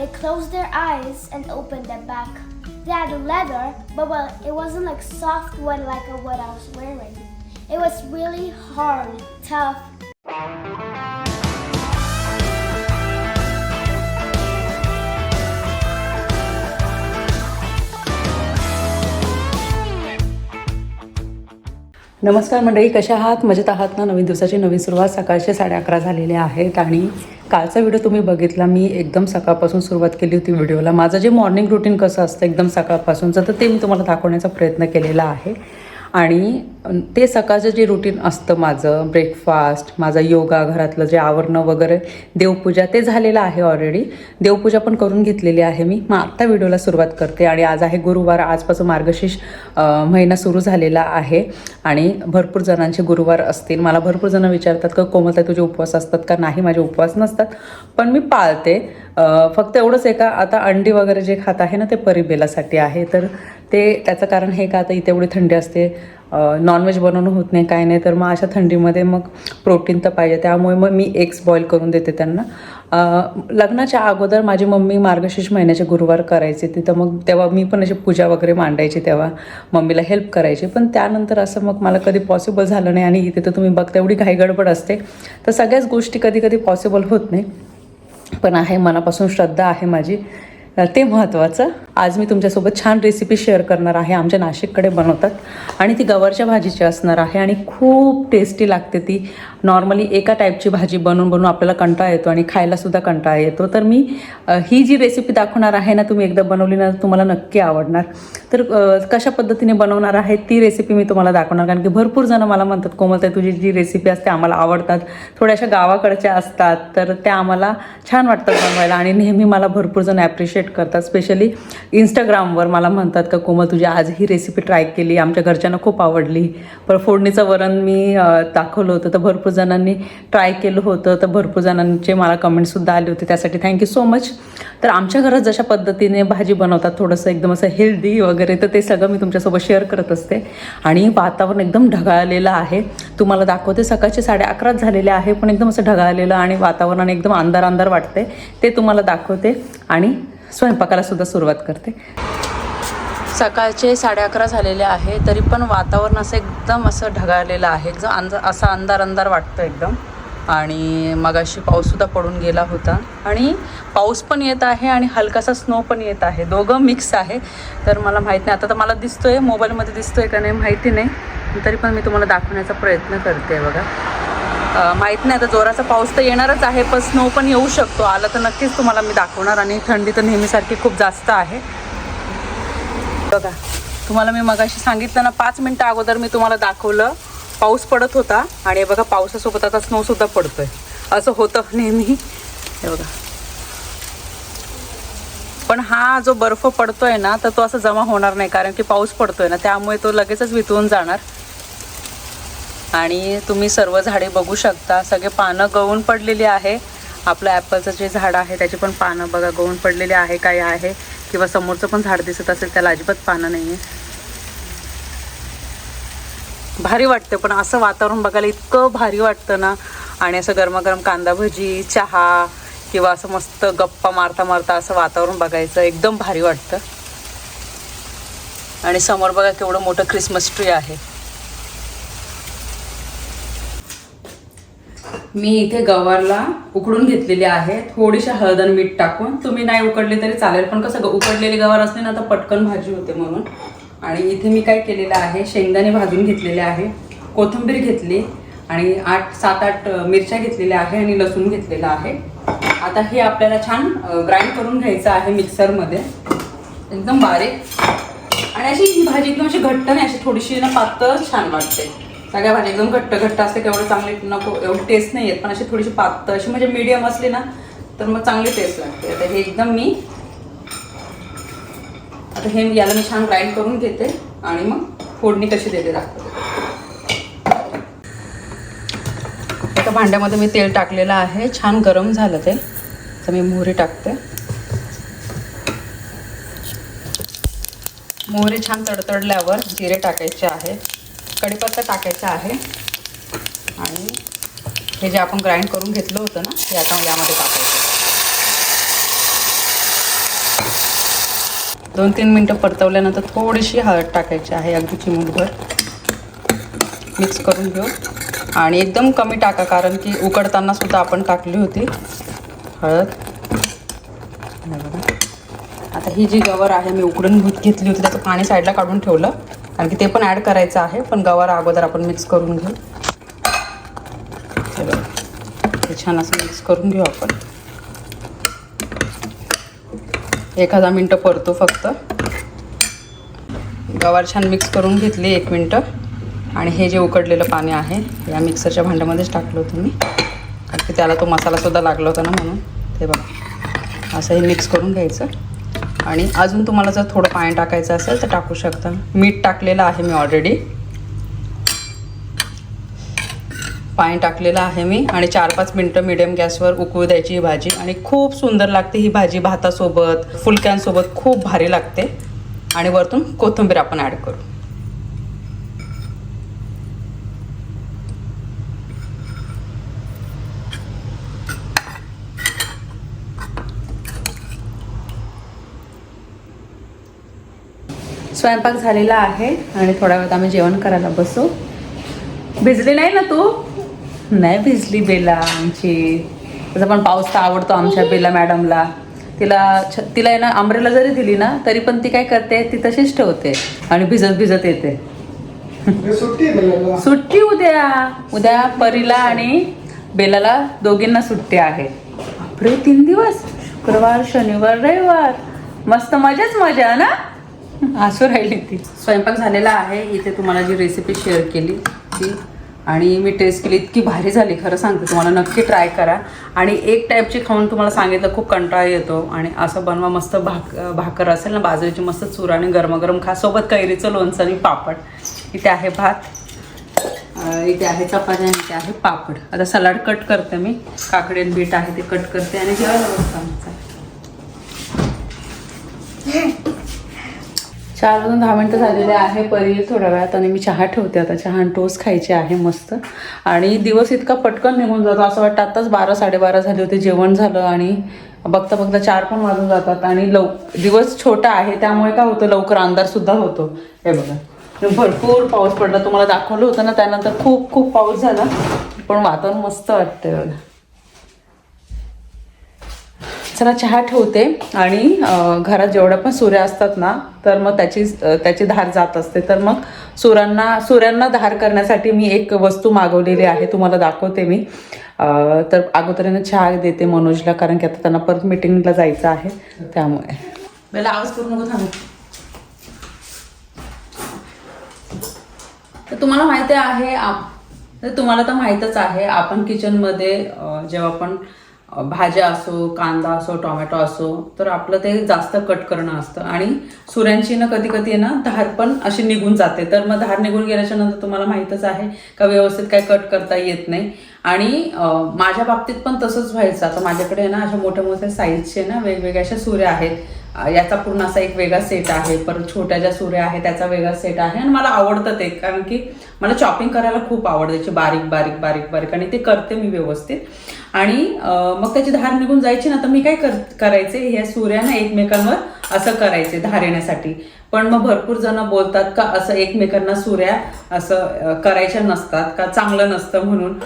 They closed their eyes and opened them back. They had leather, but well, it wasn't like soft one like what I was wearing. It was really hard, tough. नमस्कार मंडळी कशा आहात? मजेत आहात ना? नवीन दिवसाची नवीन सुरुवात. सकाळचे साडे अकरा झालेले आहेत आणि कालचा व्हिडिओ तुम्ही बघितला. मी एकदम सकाळपासून सुरुवात केली होती व्हिडिओला. माझं जे मॉर्निंग रुटीन कसं असतं एकदम सकाळपासूनचं तर ते मी तुम्हाला दाखवण्याचा प्रयत्न केलेला आहे. आणि ते सकाळचं जे रुटीन असतं माझं ब्रेकफास्ट माझा योगा घरातलं जे आवरणं वगैरे देवपूजा ते झालेलं आहे ऑलरेडी देवपूजा पण करून घेतलेली आहे मी. मग आत्ता व्हिडिओला सुरुवात करते आणि आज आहे गुरुवार आजपासून मार्गशीर्ष महिना सुरू झालेला आहे. आणि भरपूर जणांचे गुरुवार असतील. मला भरपूर जणं विचारतात का कोमलता तुझे उपवास असतात का? नाही माझे उपवास नसतात. पण मी पाळते. फक्त एवढंच आहे का आता अंडी वगैरे जे खात आहे ना ते परिबेलासाठी आहे तर ते त्याचं कारण हे का आता इथे एवढी थंडी असते नॉनव्हेज बनवणं होत नाही काय नाही तर मग अशा थंडीमध्ये मग प्रोटीन तर पाहिजे त्यामुळे मग मी एग्स बॉईल करून देते त्यांना. लग्नाच्या अगोदर माझी मम्मी मार्गशीर्ष महिन्याचे गुरुवार करायचे तिथं मग तेव्हा मी पण अशी पूजा वगैरे मांडायची तेव्हा मम्मीला हेल्प करायची पण त्यानंतर असं मग मला कधी पॉसिबल झालं नाही आणि इथे तर तुम्ही बघता एवढी घाईगडबड असते तर सगळ्याच गोष्टी कधी कधी पॉसिबल होत नाही. पण आहे मनापासून श्रद्धा आहे माझी. ते महत्त्वाचं आज मी तुमच्यासोबत छान रेसिपी शेअर करणार आहे. आमच्या नाशिककडे बनवतात. आणि ती गवारच्या भाजीची असणार आहे. आणि खूप टेस्टी लागते ती. नॉर्मली एका टाईपची भाजी बनवून बनवून आपल्याला कंटाळा येतो आणि खायलासुद्धा कंटाळा येतो. तर मी ही जी रेसिपी दाखवणार आहे ना तुम्ही एकदा बनवली ना तुम्हाला नक्की आवडणार. तर कशा पद्धतीने बनवणार आहे ती रेसिपी मी तुम्हाला दाखवणार. कारण की भरपूर जणं मला म्हणतात कोमलताई तुझी जी रेसिपी असते आम्हाला आवडतात. थोड्याशा गावाकडच्या असतात. तर त्या आम्हाला छान वाटतात बनवायला आणि नेहमी मला भरपूर जण ॲप्रिशिएट करतात. स्पेशली इंस्टाग्रामवर मला म्हणतात का कोमल तुझी आज ही रेसिपी ट्राय केली आमच्या घरच्यांना खूप आवडली. पर फोडणीचं वरण मी दाखवलं होतं तर भरपूर जणांनी ट्राय केलं होतं तर भरपूर जणांचे मला कमेंटसुद्धा आले होते त्यासाठी थँक्यू सो मच तर आमच्या घरात जशा पद्धतीने भाजी बनवतात थोडंसं एकदम असं हेल्दी वगैरे तर ते सगळं मी तुमच्यासोबत शेअर करत असते. आणि वातावरण एकदम ढगाळलेलं आहे. तुम्हाला दाखवते सकाळचे साडे अकराच झालेले आहे पण एकदम असं ढगाळलेलं आणि वातावरण एकदम अंधार अंधार वाटते ते तुम्हाला दाखवते. आणि स्वयंपाकाला सुद्धा सुरुवात करते. सकाळचे साडे अकरा झालेले आहे तरी पण वातावरण असं एकदम असं ढगाळलेलं आहे. एकदम अंधार असा अंधार अंधार वाटतं एकदम. आणि मगाशी पाऊससुद्धा पडून गेला होता. आणि पाऊस पण येत आहे आणि हलकासा स्नो पण येत आहे. दोघं मिक्स आहे. तर मला माहीत नाही आता तर मला दिसतोय मोबाईलमध्ये दिसतोय का नाही माहिती नाही. तरी पण मी तुम्हाला दाखवण्याचा प्रयत्न करते बघा. माहीत नाही आता जोराचा पाऊस तर येणारच आहे पण स्नो पण येऊ शकतो. आला तर नक्कीच तुम्हाला मी दाखवणार आणि थंडी तर नेहमीसारखी खूप जास्त आहे. बघा तुम्हाला मी मगाशी सांगितलं ना पाच मिनटं अगोदर मी तुम्हाला दाखवलं पाऊस पडत होता आणि बघा पावसासोबत आता स्नोसुद्धा पडतोय. असं होतं नेहमी. हे बघा. पण हा जो बर्फ पडतोय ना तर तो असं जमा होणार नाही कारण की पाऊस पडतोय ना त्यामुळे तो लगेचच वितळून जाणार. आणि तुम्ही सर्व झाडे बघू शकता. सगळे पानं गळून पडलेली आहे. आपलं ॲपलचं जे झाड आहे त्याची पण पानं बघा गळून पडलेली आहे काय आहे. किंवा समोरचं पण झाड दिसत असेल त्याला अजिबात पानं नाही आहे भारी वाटतं पण असं वातावरण बघायला इतकं भारी वाटतं ना. आणि असं गरमागरम कांदा भजी चहा किंवा असं मस्त गप्पा मारता मारता असं वातावरण बघायचं एकदम भारी वाटतं. आणि समोर बघा केवढं मोठं क्रिसमस ट्री आहे. मी इथे गवारला उकडून घेतलेली आहे. थोडीशी हळद आणि मीठ टाकून. तुम्ही नाही उकडले तरी चालेल पण कसं ग- उकडलेली गवार असली ना तर पटकन भाजी होते म्हणून. आणि इथे मी काय केलेलं आहे शेंगदाणे भाजून घेतलेले आहे कोथिंबीर घेतली आणि आठ सात आठ मिरच्या घेतलेल्या आहे आणि लसूण घेतलेलं आहे. आता हे आपल्याला छान ग्राइंड करून घ्यायचं आहे मिक्सरमध्ये. एकदम बारीक. आणि अशी ही भाजी एकदम अशी घट्ट नाही अशी थोडीशी ना पातळ छान वाटते. सगळ्या भाज्या एकदम घट्ट घट्ट असते तेवढं चांगली नको एवढी टेस्ट नाही येत पण अशी थोडीशी पातळ अशी म्हणजे मीडियम असली ना तर मग चांगली टेस्ट लागते. आता हे एकदम मी आता हे याला मी छान ग्राइंड करून घेते आणि मग फोडणी कशी देते दाखवते. आता भांड्यामध्ये मी तेल टाकलेलं आहे. छान गरम झालं ते. तर मी मोहरी टाकते. मोहरी छान तडतडल्यावर जिरे टाकायचे आहे कढीपत्ता टाकायचा आहे. आणि हे जे आपण ग्राइंड करून घेतलं होतं ना हे आता यामध्ये टाकायचं. दोन तीन मिनटं परतवल्यानंतर थोडीशी हळद टाकायची आहे अगदी चिमूटभर मिक्स करून घेऊ. आणि एकदम कमी टाका कारण की उकडताना सुद्धा आपण टाकली होती हळद. आता ही जी गवर आहे मी उकडून भूत घेतली होती त्याचं पाणी साईडला काढून ठेवलं. कारण की ते पण ॲड करायचं आहे पण गवार अगोदर आपण मिक्स करून घेऊ. हे हे छान असं मिक्स करून घेऊ आपण. एखादा मिनटं परतो फक्त. गवार छान मिक्स करून घेतली एक मिनटं. आणि हे जे उकडलेलं पाणी आहे या मिक्सरच्या भांड्यामध्येच टाकलं होतं मी. कारण की त्याला तो मसालासुद्धा लागला होता ना म्हणून. ते बघा. असं हे मिक्स करून घ्यायचं. आणि अजून तुम्हाला जर थोडं पाणी टाकायचं असेल तर टाकू शकता. मीठ टाकलेलं आहे मी ऑलरेडी पाणी टाकलेलं आहे मी आणि चार पाच मिनटं मिडियम गॅसवर उकळू द्यायची ही भाजी आणि खूप सुंदर लागते ही भाजी भातासोबत फुलक्यांसोबत खूप भारी लागते. आणि वरतून कोथिंबीर आपण ॲड करू. स्वयंपाक झालेला आहे आणि थोड्या वेळात आम्ही जेवण करायला बसू. भिजली नाही ना तू? नाही भिजली बेला आमची. तसं पण पाऊस तर आवडतो आमच्या बेला मॅडमला. तिला छ तिला ना आंब्रेला जरी दिली ना तरी पण ती काय करते ती तशीच ठेवते आणि भिजत भिजत येते. सुट्टी उद्या. उद्या परीला आणि बेलाला दोघींना सुट्टी आहे. बापरे तीन दिवस. शुक्रवार शनिवार रविवार. मस्त मजाच मजा ना? असू राहिली ती. स्वयंपाक झालेला आहे. इथे तुम्हाला जी रेसिपी शेअर केली ती आणि मी टेस्ट केली. इतकी भारी झाली खरं सांगते तुम्हाला. नक्की ट्राय करा. आणि एक टाईपची खाऊन तुम्हाला सांगितलं खूप कंटाळा येतो. आणि असं बनवा मस्त भाक भाकर असेल ना बाजरीची मस्त चूर आणि गरमागरम खा. सोबत कैरीचं लोणचं आणि पापड. इथे आहे भात. इथे आहे चपाती आणि इथे आहे पापड. आता सलाड कट करते मी. काकडी आणि बीट आहे ते कट करते. आणि जेवायला बसतो आमचा. चार वाजून दहा मिनटं झालेले आहे परी थोड्या वेळात आणि मी चहा ठेवते आता. चहा आणि टोस्ट खायची आहे मस्त. आणि दिवस इतका पटकन निघून जातो. असं वाटतं आत्ताच बारा साडेबारा झाले होते जेवण झालं आणि बघता बघता चार पण वाजून जातात आणि लव दिवस छोटा आहे. त्यामुळे काय होतं लवकर अंधारसुद्धा होतो. हे बघा. भरपूर पाऊस पडला. तुम्हाला दाखवलं होतं ना त्यानंतर खूप खूप पाऊस झाला. पण वातावरण मस्त वाटतंय बघा. चला चहा ठेवते आणि घरात जेवढ्या पण सूर्या असतात ना तर मग त्याची त्याची धार जात असते. तर मग सूर्यांना सूर्यांना धार करण्यासाठी मी एक वस्तू मागवलेली आहे तुम्हाला दाखवते मी. तर अगोदरीनं चहा देते मनोजला कारण की आता त्यांना परत मिटिंगला जायचं आहे त्यामुळे. मला आवाज करू नको थांब तर तुम्हाला माहिती आहे आप तुम्हाला तर माहीतच आहे आपण किचनमध्ये जेव्हा आपण भाज्या असो कांदा असो टोमॅटो असो तर आपलं ते जास्त कट करणं असतं. आणि सुऱ्यांची ना कधी कधी ना धार पण अशी निघून जाते. तर मग धार निघून गेल्याच्यानंतर तुम्हाला माहीतच आहे का व्यवस्थित काय कट करता येत नाही. आणि माझ्या बाबतीत पण तसंच व्हायचं. आता माझ्याकडे ना अशा मोठ्या मोठ्या साईजचे ना वेगवेगळ्या अशा सुऱ्या आहेत. याचा पूर्ण असा एक वेगळा सेट आहे. परत छोट्या ज्या सुऱ्या आहेत त्याचा वेगळा सेट आहे. आणि मला आवडतं ते कारण की मला चॉपिंग करायला खूप आवडते. बारीक बारीक बारीक बारीक. आणि ते करते मी व्यवस्थित. आणि मग त्याची धार निघून जायची ना तर मी काय कर करायचे? ह्या सुऱ्या ना एकमेकांवर असं करायचे धार येण्यासाठी. पण मग भरपूर जण बोलतात का असं एकमेकांना सुऱ्या असं करायच्या नसतात का चांगलं नसतं म्हणून.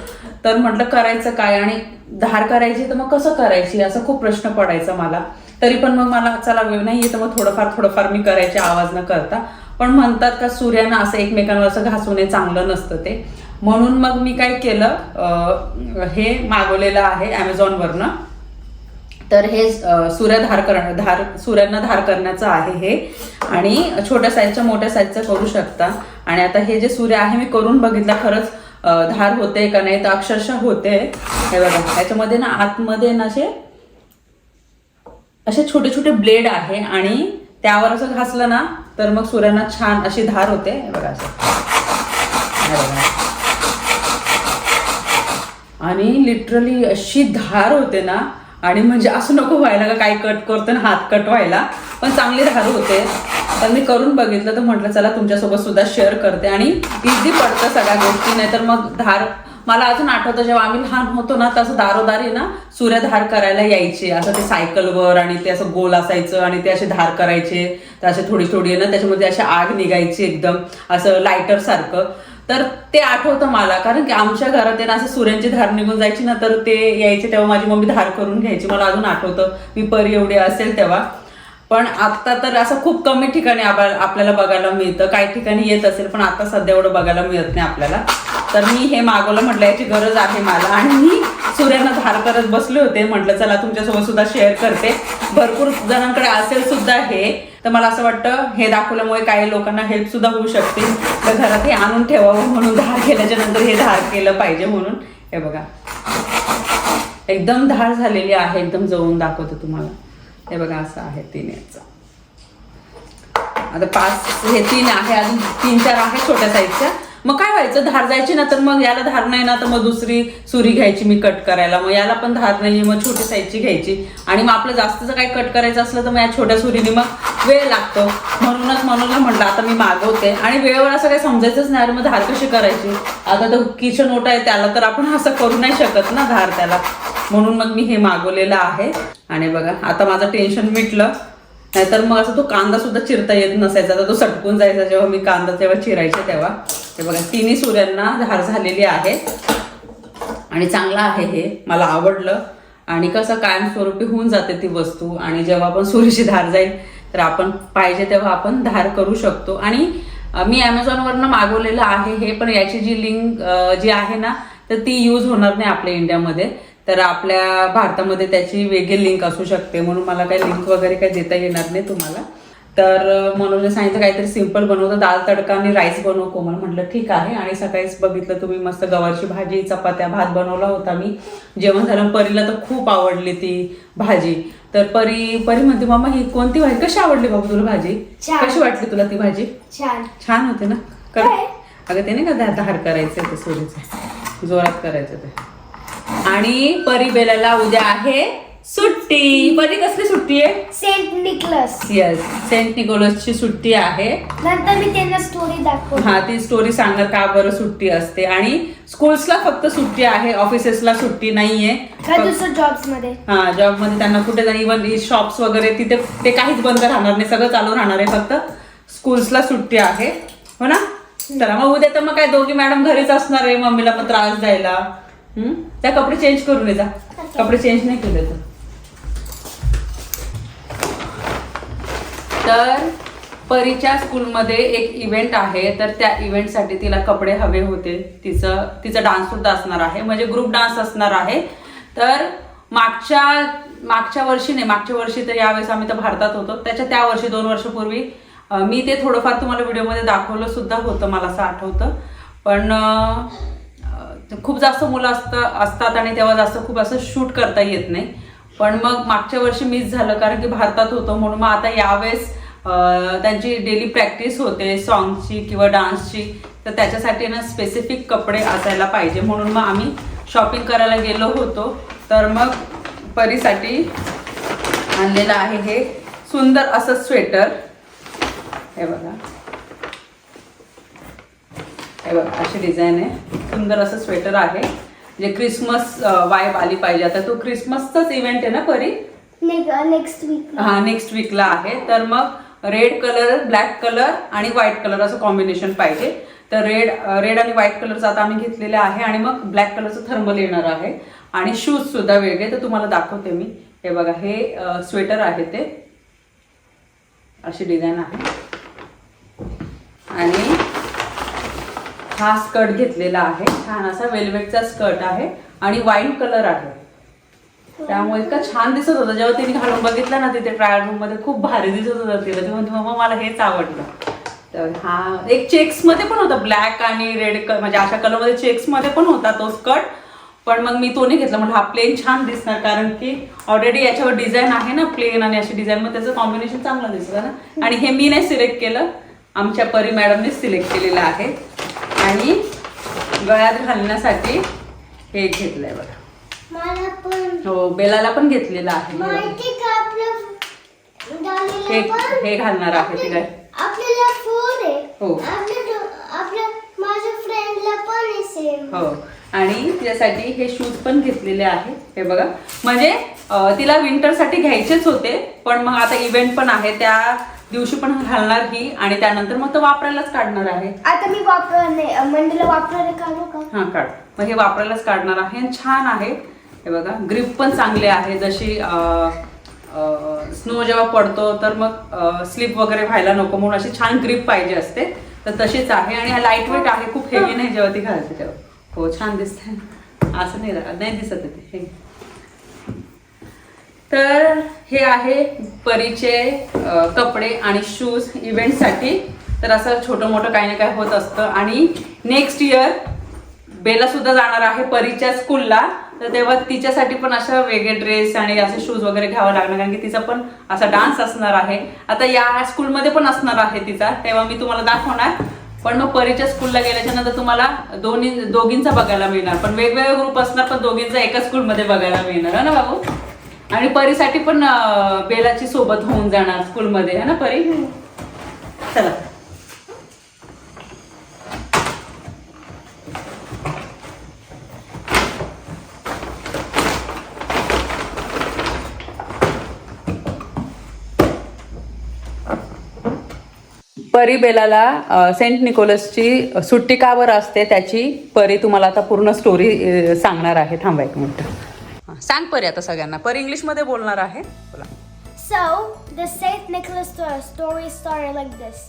तर म्हटलं करायचं काय? आणि धार करायची तर मग कसं करायची? असा खूप प्रश्न पडायचा मला. तरी पण मग मला चला वेळ नाही येतं मग थोडंफार थोडंफार मी करायचे आवाज न करता. पण म्हणतात का सूर्यानं असं एकमेकांवर असं घासू नये चांगलं नसतं ते. म्हणून मग मी काय केलं हे मागवलेलं आहे ॲमेझॉनवरनं तर हे सूर्यधार सूर्य धार कर धार सूर्यांना धार करण्याचं आहे हे. आणि छोट्या साईजच्या मोठ्या साईजचं करू शकता. आणि आता हे जे सूर्य आहे मी करून बघितलं खरंच धार होते का नाही तर अक्षरशः होते. हे बघा याच्यामध्ये ना आतमध्ये ना असे असे छोटे छोटे ब्लेड आहे. आणि त्यावर असं घासलं ना तर मग सूर्यांना छान अशी धार होते. हे बघा असं. आणि लिटरली अशी धार होते ना आणि म्हणजे असं नको व्हायला का काही कट करतो ना हात कट व्हायला. पण चांगली धार होते. तर मी करून बघितलं तर म्हटलं चला तुमच्यासोबत सुद्धा शेअर करते. आणि इझी पडतं सगळ्या गोष्टी नाही तर मग धार मला अजून आठवतं जेव्हा आम्ही लहान होतो ना तसं दारोदारी ना सूर्यधार करायला यायचे. असं ते सायकलवर आणि ते असं गोल असायचं आणि ते असे धार करायचे. तर असे थोडी थोडी ना त्याच्यामध्ये अशी आग निघायची एकदम. असं लायटर सारखं. तर ते आठवतं मला. कारण की आमच्या घरात आहे ना असं सूर्यांची धार निघून जायची ना तर ते यायचे तेव्हा माझी मम्मी धार करून घ्यायची. मला अजून आठवतं. मी परी एवढी असेल तेव्हा. पण आता तर असं खूप कमी ठिकाणी आपल्याला बघायला मिळतं. काही ठिकाणी येत असेल पण आता सध्या एवढं बघायला मिळत नाही आपल्याला. तर मी हे मागवलं म्हटलं याची गरज आहे मला. आणि मी सूर्यांना धार करत बसले होते. म्हटलं चला तुमच्यासोबत सुद्धा शेअर करते. भरपूर जणांकडे असेल सुद्धा हे. तर मला असं वाटतं हे दाखवल्यामुळे काही लोकांना हेल्प सुद्धा होऊ शकते तर घरात हे आणून ठेवावं म्हणून धार केल्याच्यानंतर हे धार केलं पाहिजे म्हणून. हे बघा. एकदम धार झालेली आहे एकदम जवळून दाखवतो तुम्हाला. हे बघा असं आहे तीन याचं आता पाच हे तीन आहे अजून तीन चार आहे छोट्या साईजच्या मग काय व्हायचं? धार जायची ना तर मग याला धार नाही ना तर मग दुसरी सुरी घ्यायची मी कट करायला. मग याला पण धार नाही मग छोटी साईजची घ्यायची. आणि मग आपलं जास्तचं काही कट करायचं असलं तर मग या छोट्या सुरीने मग वेळ लागतो. म्हणूनच म्हणून म्हटलं आता मी मागवते. आणि वेळेवर असं काही समजायचंच नाही. अरे मग धार कशी करायची? आता तर किचन ओटा आहे त्याला तर आपण असं करू नाही शकत ना धार त्याला. म्हणून मग मी हे मागवलेलं आहे. आणि बघा आता माझं टेन्शन मिटलं. नाहीतर मग असं तो कांदा सुद्धा चिरता येत नसायचा. तर तो सटकून जायचा जेव्हा मी कांदा तेव्हा चिरायचे तेव्हा. ते बघा तिन्ही सूर्यांना धार झालेली आहे. आणि चांगलं आहे हे मला आवडलं. आणि कसं कायमस्वरूपी होऊन जाते ती वस्तू. आणि जेव्हा आपण सुरीची धार जाईल तर आपण पाहिजे तेव्हा आपण धार करू शकतो. आणि मी ॲमेझॉनवरनं मागवलेलं आहे हे पण याची जी लिंक जी आहे ना तर ती यूज होणार नाही आपल्या इंडियामध्ये. तर आपल्या भारतामध्ये त्याची वेगळी लिंक असू शकते. म्हणून मला काही लिंक वगैरे काही देता येणार नाही तुम्हाला. तर मनोजने सांगितलं काहीतरी सिंपल बनवतं दाल तडका आणि राईस बनव कोमल. म्हटलं ठीक आहे. आणि सकाळीच बघितलं तुम्ही मस्त गवारची भाजी चपात्या भात बनवला होता मी. जेवण झालं परीला तर खूप आवडली ती भाजी. तर परी परी म्हणते मामा ही कोणती भाजी? कशी आवडली बाबू तुला भाजी. कशी वाटली तुला ती भाजी? छान. छान होते ना? कर? अगं ते नाही का धार करायचं ते सोरीचं जोरात करायचं ते आणि परी बेलाला उद्या आहे सुट्टी. परी कसली सुट्टी आहे? Saint Nicholas. येस सेंट निकोलसची सुट्टी आहे. नंतर मी त्यांना स्टोरी दाखवते. हा ती स्टोरी सांगत का बरं सुट्टी असते. आणि स्कूल्सला फक्त सुट्टी आहे ऑफिसेसला सुट्टी नाहीये. का दुसरं जॉब्समध्ये हा जॉबमध्ये त्यांना कुठे जाईल इव्हन शॉप्स वगैरे तिथे ते काहीच बंद राहणार नाही. सगळं चालू राहणार आहे. फक्त स्कूल्सला सुट्टी आहे. हो ना? चला मग उद्या तर मग काय दोघी मॅडम घरीच असणार आहे. मम्मीला पण त्रास द्यायला. हम्म? त्या कपडे चेंज करून ये जा. कपडे चेंज नाही केले तर. तर परीच्या स्कूलमध्ये एक इव्हेंट आहे तर त्या इव्हेंटसाठी तिला कपडे हवे होते. तिचं तिचा डान्स सुद्धा असणार आहे. म्हणजे ग्रुप डान्स असणार आहे. तर मागच्या मागच्या वर्षी नाही मागच्या वर्षी तर यावेळेस आम्ही तर भारतात होतो. त्याच्या त्या वर्षी दोन वर्षापूर्वी मी ते थोडंफार तुम्हाला व्हिडिओमध्ये दाखवलं सुद्धा होतं मला असं आठवतं. पण खूप जास्त मुलं असतं असतात आणि तेव्हा जास्त खूप असं शूट करता येत नाही. पण मग मागच्या वर्षी मिस झालं कारण की भारतात होतो म्हणून मग आता यावेळेस त्यांची डेली प्रॅक्टिस होते सॉंगची किंवा डान्सची तर त्याच्यासाठी ना स्पेसिफिक कपडे असायला पाहिजे. म्हणून मग आम्ही शॉपिंग करायला गेलो होतो. तर मग परीसाठी आणलेलं आहे हे सुंदर असं स्वेटर हे बघा. हे बघा अशी डिझाईन आहे. सुंदर असं स्वेटर आहे. जे क्रिसमस वाईब आली पाहिजे. आता तो क्रिसमसचाच इव्हेंट आहे ना परी? नेक्स्ट वीक हा नेक्स्ट वीकला आहे. तर मग रेड कलर ब्लॅक कलर आणि व्हाईट कलर असं कॉम्बिनेशन पाहिजे. तर रेड रेड आणि व्हाईट कलरचा आता आम्ही घेतलेला आहे आणि मग ब्लॅक कलरचं थर्मल येणार आहे. आणि शूज सुद्धा वेगळे तर तुम्हाला दाखवते मी. हे बघा हे स्वेटर आहे ते. अशी डिझाईन आहे. आणि हा स्कर्ट घेतलेला आहे. छान असा वेल्वेटचा स्कर्ट आहे आणि वाईन कलर आहे. त्यामुळे इतका छान दिसत होता. जेव्हा तिने घालून बघितलं ना तिथे ट्रायल रूममध्ये खूप भारी दिसत होतं तिला. म्हणतो म्हणते मला हेच आवडलं. तर हा एक चेक्समध्ये पण होता. ब्लॅक आणि रेड म्हणजे अशा कलरमध्ये चेक्समध्ये पण होता तो स्कर्ट. पण मग मी तो नाही घेतला. म्हणजे हा प्लेन छान दिसणार. कारण की ऑलरेडी याच्यावर डिझाईन आहे ना प्लेन आणि अशी डिझाईन मग त्याचं कॉम्बिनेशन चांगलं दिसतं ना. आणि हे मी नाही सिलेक्ट केलं. आमच्या परी मॅडमने सिलेक्ट केलेलं आहे. आणि गळ्यात घालण्यासाठी हे घेतलंय बघा. मला पण. हो बेलाला पण घेतलेलं आहे हे बघा. माहिती का आपलं हे पण. हे घालणार आहे ती काय आपल्याला फोन आहे. हो. आपल्या दो- आपल्या माझ्या फ्रेंडला पण आहे सेम हो. आणि तिच्यासाठी हे शूज पण घेतलेले आहे. हे बघा. म्हणजे तिला विंटरसाठी घ्यायचेच होते पण मग आता इव्हेंट पण आहे त्या दिवशी पण घालणार ही आणि त्यानंतर मग तो वापरायलाच काढणार आहे. आता मी वापर मंडीला वापरायला काढू का? हा काढ. मग हे वापरायलाच काढणार आहे आणि छान आहे. हे बघा ग्रिप पण चांगले आहे. जशी स्नो जेव्हा पडतो तर मग स्लिप वगैरे व्हायला नको म्हणून अशी छान ग्रिप पाहिजे असते. तर तशीच आहे आणि हा लाइट वेट आहे खूप हेवी नाही जेव्हा ती घालते तेव्हा. हो छान दिसते असं नाही नाही दिसत ते. हे. तर हे आहे परीचे कपडे आणि शूज इव्हेंटसाठी तर असं छोटं मोठं काही ना काही होत असतं. आणि नेक्स्ट इयर बेला सुद्धा जाणार आहे परीच्या स्कूलला तर तेव्हा तिच्यासाठी पण अशा वेगळे ड्रेस आणि असे शूज वगैरे घ्यावं लागणार कारण की तिचा पण असा डान्स असणार आहे. आता या स्कूलमध्ये पण असणार आहे तिचा. तेव्हा मी तुम्हाला दाखवणार. पण मग परीच्या स्कूलला गेल्याच्यानंतर तुम्हाला दोन्ही दोघींचा बघायला मिळणार. पण वेगवेगळे ग्रुप असणार पण दोघींचा एका स्कूलमध्ये बघायला मिळणार. हो ना बाबू? आणि परीसाठी पण बेलाची सोबत होऊन जाणार स्कूलमध्ये है ना परी? चला. परी बेलाला सेंट निकोलसची सुट्टी का बरं असते त्याची परी तुम्हाला आता पूर्ण स्टोरी सांगणार आहे. थांबा एक minute. सांग परी आता सगळ्यांना परी इंग्लिशमध्ये बोलणार आहे बोला So, the St. Nicholas sto- story started like this.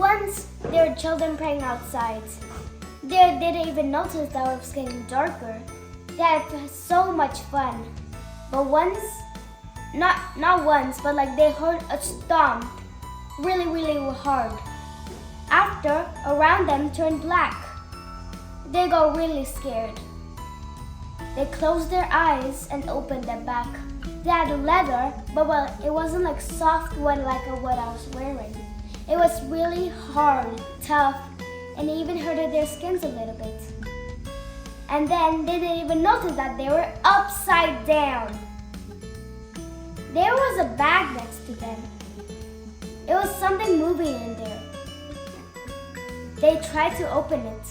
Once, there were children playing outside. They didn't even notice that it was getting darker. They had so much fun. But once, not not once, but like they heard a stomp really, really hard. After, around them turned black. They got really scared. They closed their eyes and opened them back. They had leather, but well, it wasn't like soft one like what I was wearing. It was really hard, tough, and even hurted their skins a little bit. And then they didn't even notice that they were upside down. There was a bag next to them. It was something moving in there. They tried to open it.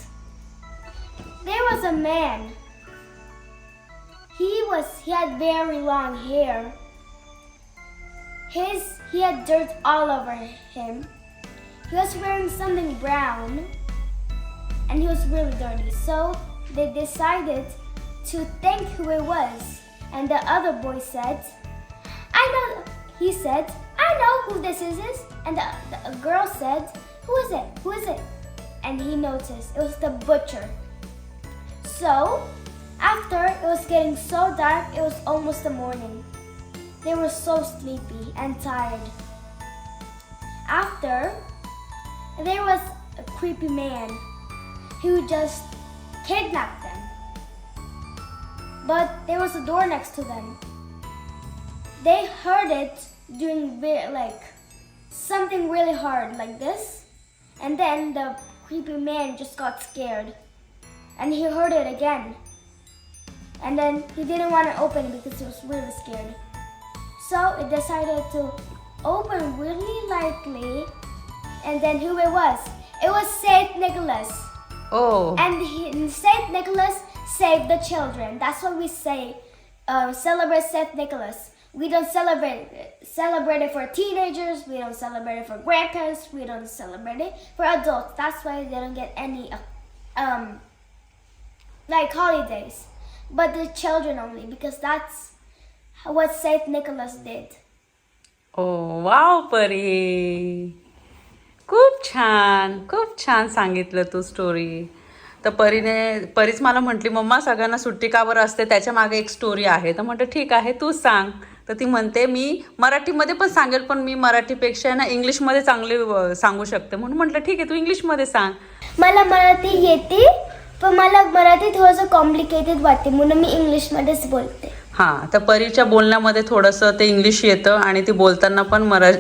There was a man. He was he had very long hair. His he had dirt all over him. He was wearing something brown and he was really dirty. So they decided to think who it was. And the other boy said, I know he said, I know who this is. is." And the, the girl said, Who is it? Who is it? And he noticed it was the butcher. So, after it was getting so dark, it was almost the morning. They were so sleepy and tired. After, there was a creepy man who just kidnapped them. But there was a door next to them. They heard it doing like something really hard, like this. And then the creepy man just got scared. And he heard it again. And then he didn't want to open it because he was really scared. So it decided to open really lightly. And then who it was? It was Saint Nicholas. Oh. And he, Saint Nicholas saved the children. That's what we say. Uh, celebrate Saint Nicholas. We don't celebrate celebrate it for teenagers. We don't celebrate it for grandparents. We don't celebrate it for adults. That's why they don't get any um like holidays, but the children only because that's what Saint Nicholas did. Oh wow Pari. खूप छान खूप छान सांगितलं तू story तर परीने परीच मला म्हटली mamma सगळ्यांना सुट्टी का बरं असते? त्याच्यामागे एक स्टोरी आहे. तर म्हटलं ठीक आहे तू सांग. तर ती म्हणते मी मराठीमध्ये पण सांगेल पण मी मराठीपेक्षा ना इंग्लिशमध्ये चांगले सांगू शकते. म्हणून म्हटलं ठीक आहे तू इंग्लिशमध्ये सांग. मला मराठी येते पण मला मराठी थोडंसं कॉम्प्लिकेटेड वाटते म्हणून मी इंग्लिशमध्येच बोलते. हां तर परीच्या बोलण्यामध्ये थोडंसं ते इंग्लिश येतं आणि ती बोलताना पण मरा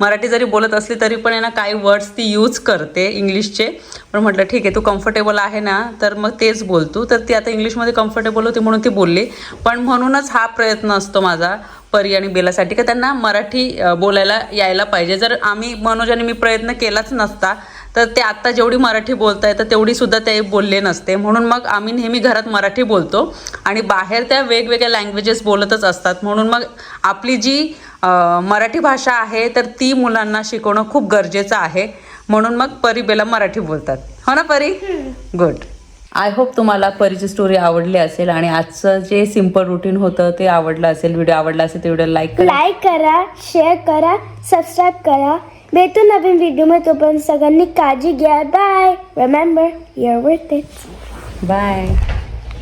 मराठी जरी बोलत असली तरी पण आहे ना काही वर्ड्स ती यूज करते इंग्लिशचे. पण म्हटलं ठीक आहे तू कम्फर्टेबल आहे ना तर मग तेच बोलतो तर ती आता इंग्लिशमध्ये कम्फर्टेबल होती म्हणून ती बोलली. पण म्हणूनच हा प्रयत्न असतो माझा परी आणि बेलासाठी का त्यांना मराठी बोलायला यायला पाहिजे. जर आम्ही मनोज आणि मी प्रयत्न केलाच नसता तर ते आत्ता जेवढी मराठी बोलताय तर तेवढी सुद्धा ते बोलले नसते. म्हणून मग आम्ही नेहमी घरात मराठी बोलतो आणि बाहेर त्या वेगवेगळ्या लँग्वेजेस बोलतच असतात. म्हणून मग आपली जी मराठी भाषा आहे तर ती मुलांना शिकवणं खूप गरजेचं आहे. म्हणून मग परीबेला मराठी बोलतात. हो ना परी? गुड आय होप तुम्हाला परीची स्टोरी आवडली असेल आणि आजचं जे सिंपल रुटीन होतं ते आवडलं असेल व्हिडिओ आवडला असेल तर व्हिडिओ लाईक करा. लाईक करा शेअर करा सबस्क्राईब करा. भेटू नवीन व्हिडिओमध्ये तोपर्यंत सगळ्यांनी काळजी घ्या. Bye remember your worth it bye